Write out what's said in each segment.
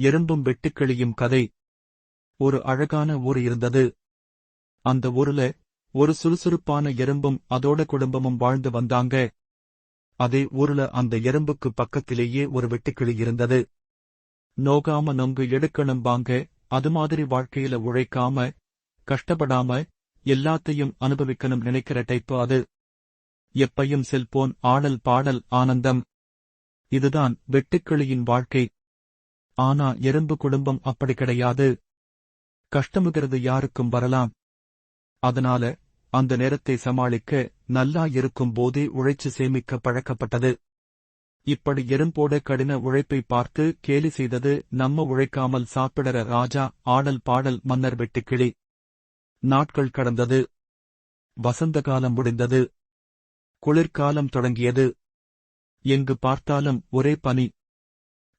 எறும்பும் வெட்டுக்கிளியும் கதை. ஒரு அழகான ஊர் இருந்தது. அந்த ஊர்ல ஒரு சுறுசுறுப்பான எறும்பும் அதோட குடும்பமும் வாழ்ந்து வந்தாங்க. அதே ஊர்ல அந்த எறும்புக்கு பக்கத்திலேயே ஒரு வெட்டுக்கிளி இருந்தது. நோகாம நொங்கு எடுக்கணும்பாங்க அது மாதிரி வாழ்க்கையில உழைக்காம கஷ்டப்படாம எல்லாத்தையும் அனுபவிக்கணும் நினைக்கிற டைப்பு அது. எப்பையும் செல்போன் ஆடல் பாடல் ஆனந்தம். இதுதான் வெட்டுக்கிளியின் வாழ்க்கை. ஆனா எறும்பு குடும்பம் அப்படி கிடையாது. கஷ்டமுகிறது யாருக்கும் வரலாம். அதனால அந்த நேரத்தை சமாளிக்க நல்லா இருக்கும் போதே உழைச்சு சேமிக்க பழக்கப்பட்டது. இப்படி எறும்போட கடின உழைப்பை பார்த்து கேலி செய்தது நம்ம உழைக்காமல் சாப்பிடற ராஜா ஆடல் பாடல் மன்னர் வெட்டுக்கிளி நாட்கள் கடந்தது. வசந்த காலம் முடிந்தது. குளிர்காலம் தொடங்கியது. எங்கு பார்த்தாலும் ஒரே பனி.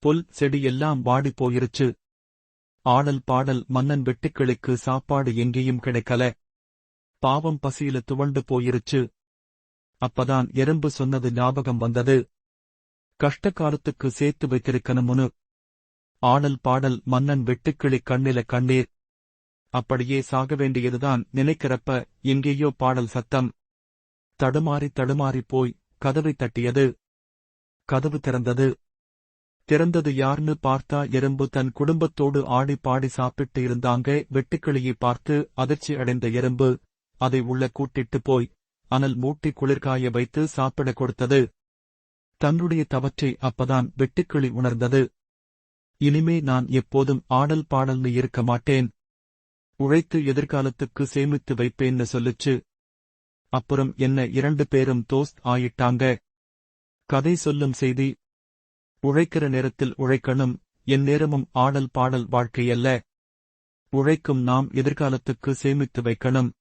புல் செடி எல்லாம் வாடிப் போயிருச்சு. ஆடல் பாடல் மன்னன் வெட்டுக்கிளிக்கு சாப்பாடு எங்கேயும் கிடைக்கல. பாவம் பசியில துவண்டு போயிருச்சு. அப்பதான் எறும்பு சொன்னது ஞாபகம் வந்தது. கஷ்ட காலத்துக்கு சேர்த்து வைத்திருக்கணும்னு. ஆடல் பாடல் மன்னன் வெட்டுக்கிளி கண்ணில கண்ணீர். அப்படியே சாக வேண்டியதுதான் நினைக்கிறப்ப எங்கேயோ பாடல் சத்தம். தடுமாறி தடுமாறி போய் கதவை தட்டியது. கதவு திறந்தது. திறந்தது யார்னு பார்த்தா எறும்பு தன் குடும்பத்தோடு ஆடி பாடி சாப்பிட்டு இருந்தாங்க. வெட்டுக்கிளியை பார்த்து அதிர்ச்சி அடைந்த எறும்பு அதை உள்ள கூட்டிட்டு போய் அனல் மூட்டி குளிர்காய வைத்து சாப்பிட கொடுத்தது. தன்னுடைய தவற்றை அப்பதான் வெட்டுக்கிளி உணர்ந்தது. இனிமே நான் எப்போதும் ஆடல் பாடல்னு இருக்க மாட்டேன். உழைத்து எதிர்காலத்துக்கு சேமித்து வைப்பேன்னு சொல்லுச்சு. அப்புறம் என்ன இரண்டு பேரும் தோஸ்த் ஆயிட்டாங்க. கதை சொல்லும் செய்தி உழைக்கிற நேரத்தில் உழைக்கணும். என் நேரமும் ஆடல் பாடல் வாழ்க்கையல்ல. உழைக்கும் நாம் எதிர்காலத்துக்கு சேமித்து வைக்கணும்.